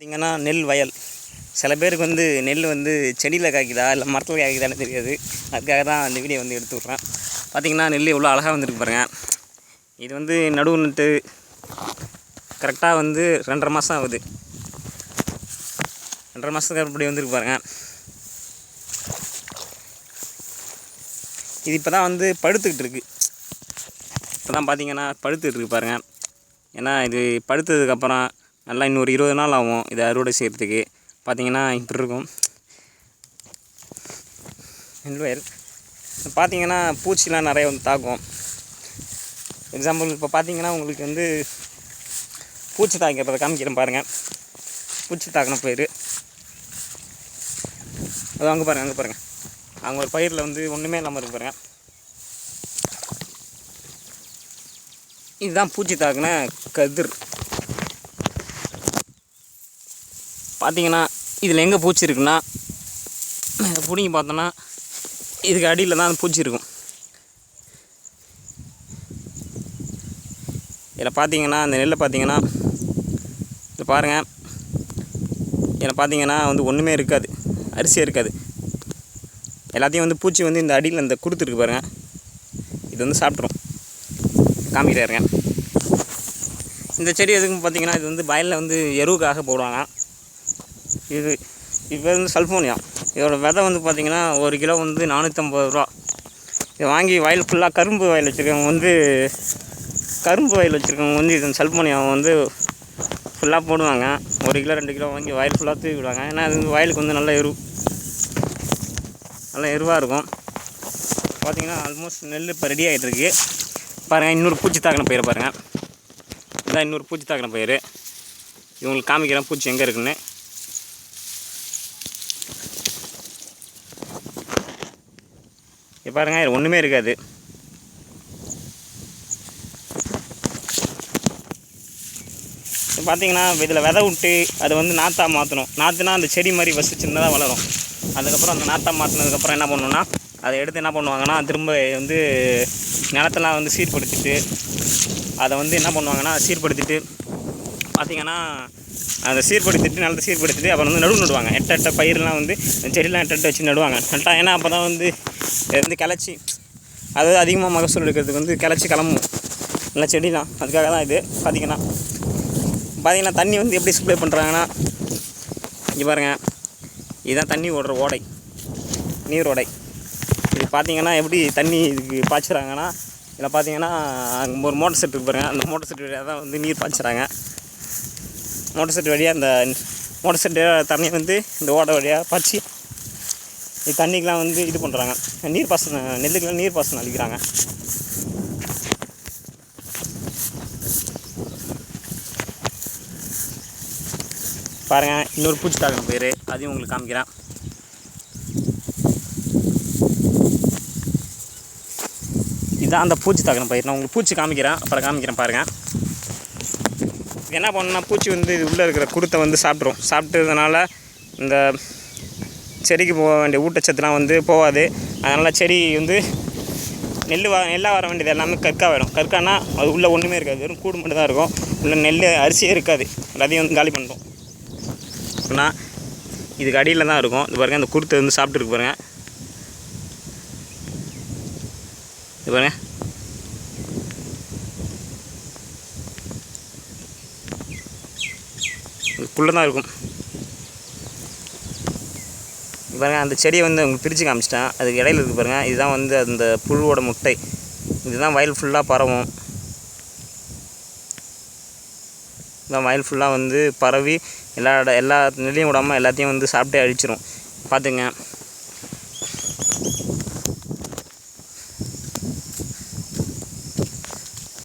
பார்த்திங்கன்னா நெல் வயல். சில பேருக்கு வந்து நெல் வந்து செடியில் காய்க்குதா இல்லை மரத்தில் காய்க்குதான்னு தெரியாது. அதுக்காக தான் அந்த வீடியோ வந்து எடுத்து விட்றேன். பார்த்திங்கன்னா நெல் எவ்வளோ அழகாக வந்துருக்கு பாருங்கள் இது வந்து நடுவு நட்டு கரெக்டாக வந்து ரெண்டரை மாதம் ஆகுது. ரெண்டரை மாதத்துக்கு அப்படி வந்துருக்கு பாருங்கள் இது இப்போ தான் வந்து படுத்துக்கிட்டு இருக்குது இப்போ தான் பார்த்தீங்கன்னா படுத்துக்கிட்டு இருக்கு பாருங்கள் ஏன்னா இது படுத்ததுக்கப்புறம் நல்லா இன்னொரு இருபது நாள் ஆகும் இதை அறுவடை செய்கிறதுக்கு. பார்த்தீங்கன்னா இப்படி இருக்கும். நெல்வயல் பார்த்திங்கன்னா பூச்சிலாம் நிறைய வந்து தாக்கும். எக்ஸாம்பிள் இப்போ பார்த்திங்கன்னா உங்களுக்கு வந்து பூச்சி தாக்கிறத காமிக்கிறேன் பாருங்கள் பூச்சி தாக்கின பயிர் அது அங்கே பாருங்கள் அங்கே பாருங்கள் அங்கே ஒரு பயிரில் வந்து ஒன்றுமே இல்லாமல் இருக்கு பாருங்கள் இதுதான் பூச்சி தாக்குன கதிர். பார்த்தீங்கன்னா இதில் எங்கே பூச்சி இருக்குன்னா இதை பிடிங்கி பார்த்தோன்னா இதுக்கு அடியில் தான் அந்த பூச்சி இருக்கும் இதில் பார்த்தீங்கன்னா அந்த நெல்லை பார்த்தீங்கன்னா இது பாருங்கள் இதில் பார்த்தீங்கன்னா வந்து ஒன்றுமே இருக்காது. அரிசியே இருக்காது. எல்லாத்தையும் வந்து பூச்சி வந்து இந்த அடியில் இந்த கொடுத்துருக்கு பாருங்கள் இது வந்து சாப்பிட்ரும் காமிக்கிறாருங்க இந்த செடி எதுக்கும் பார்த்தீங்கன்னா இது வந்து வயலில் வந்து எருவுக்காக போடுவாங்க. இது இது பேர் வந்து சல்ஃபோனியா. இதோட விதை வந்து பார்த்திங்கன்னா ஒரு கிலோ வந்து நானூற்றம்பது ரூபா. இதை வாங்கி வயல் ஃபுல்லாக கரும்பு வயல் வச்சுருக்கவங்க வந்து கரும்பு வயல் வச்சுருக்கவங்க வந்து இது சல்ஃபோனியா வந்து ஃபுல்லாக போடுவாங்க. ஒரு கிலோ ரெண்டு கிலோ வாங்கி வயல் ஃபுல்லாக தூக்கி விடுவாங்க. ஏன்னா அது வந்து வயலுக்கு வந்து நல்ல எரு நல்ல எருவாக இருக்கும். பார்த்தீங்கன்னா ஆல்மோஸ்ட் நெல் இப்போ ரெடி ஆகிட்டுருக்கு பாருங்கள் இன்னொரு பூச்சி தாக்கின பயிரை பாருங்கள் இதான் இன்னொரு பூச்சி தாக்கின பயிர். இவங்களுக்கு காமிக்கிறேன் பூச்சி எங்கே இருக்குன்னு. இப்போ பாருங்க இது ஒன்றுமே இருக்காது. இப்போ பார்த்தீங்கன்னா இதில் விதை விட்டு அதை வந்து நாற்றா மாற்றணும் நாற்றுனா அந்த செடி மாதிரி ஃபஸ்ட்டு சின்னதாக வளரும். அதுக்கப்புறம் அந்த நாற்றா மாற்றினதுக்கப்புறம் என்ன பண்ணணும்னா அதை எடுத்து என்ன பண்ணுவாங்கன்னா திரும்ப வந்து நிலத்தெல்லாம் வந்து சீர்படுத்திட்டு அதை வந்து என்ன பண்ணுவாங்கன்னா சீர்படுத்திட்டு பார்த்தீங்கன்னா அதை சீர்படுத்திட்டு நல்லா சீர்படுத்திட்டு அப்புறம் வந்து நடுவு நடுவாங்க. எட்ட எட்ட பயிரெலாம் வந்து செடிலாம் எட்ட எட்ட வச்சு நடுவாங்க. நட்டா ஏன்னா அப்போ தான் வந்து வந்து கிளச்சி அதாவது அதிகமாக மகசூல் எடுக்கிறதுக்கு வந்து கிளச்சி கிளம்பும். நல்ல செடி தான் அதுக்காக தான் இது பார்த்தீங்கன்னா. பார்த்தீங்கன்னா தண்ணி வந்து எப்படி சப்ளை பண்ணுறாங்கன்னா இங்கே பாருங்கள் இதுதான் தண்ணி ஓடுற ஓடை. நீர் ஓடை. இது பார்த்தீங்கன்னா எப்படி தண்ணி இதுக்கு பாய்ச்சுறாங்கன்னா இதில் பார்த்தீங்கன்னா அங்கே ஒரு மோட்டர் செட் இருக்கு பாருங்கள் அந்த மோட்டர் செட் தான் வந்து நீர் பாய்ச்சுறாங்க. மோட்டர் செட் வழியாக அந்த மோட்டர் செட்டு தண்ணி வந்து இந்த ஓடை வழியாக பறிச்சு இந்த தண்ணிக்கெலாம் வந்து இது பண்ணுறாங்க நீர் பாசனம் நெல்லுக்கெலாம் நீர் பாசனம் அளிக்கிறாங்க பாருங்கள் இன்னொரு பூச்சி தாக்கின பயிர் அதையும் உங்களுக்கு காமிக்கிறேன். இதுதான் அந்த பூச்சி தாக்கின பயிர். நான் உங்களுக்கு பூச்சி காமிக்கிறேன். அப்புறம் காமிக்கிறேன் பாருங்கள் என்ன பண்ணுன்னா பூச்சி வந்து இது உள்ளே இருக்கிற குருத்தை வந்து சாப்பிட்ரும் சாப்பிட்டதுனால இந்த செடிக்கு போக வேண்டிய ஊட்டச்சத்துலாம் வந்து போகாது. அதனால் செடி வந்து நெல் வ நெல்லாக வர வேண்டியது எல்லாமே கற்காகிடும் கற்கானா அது உள்ளே ஒன்றுமே இருக்காது. வெறும் கூடு மட்டும் தான் இருக்கும். உள்ளே நெல் அரிசியே இருக்காது. எல்லாத்தையும் வந்து காலி பண்ணுறோம் அப்படின்னா இதுக்கு அடியில் தான் இருக்கும். இது பாருங்கள் அந்த குருத்தை வந்து சாப்பிட்டுருக்கு பாருங்கள் இது பாருங்கள் இதுக்குள்ளே தான் இருக்கும். பாருங்கள் பாருங்க அந்த செடியை வந்து உங்களுக்கு பிரித்து காமிச்சிட்டேன். அதுக்கு இடையில இருக்குது பாருங்கள் இதுதான் வந்து அந்த புழுவோட முட்டை. இதுதான் வயல் ஃபுல்லாக பரவும். இதுதான் வயல் ஃபுல்லாக வந்து பரவி எல்லா இட எல்லா நெல்லையும் விடாமல் எல்லாத்தையும் வந்து சாப்பிட்டே அழிச்சிரும். பார்த்துங்க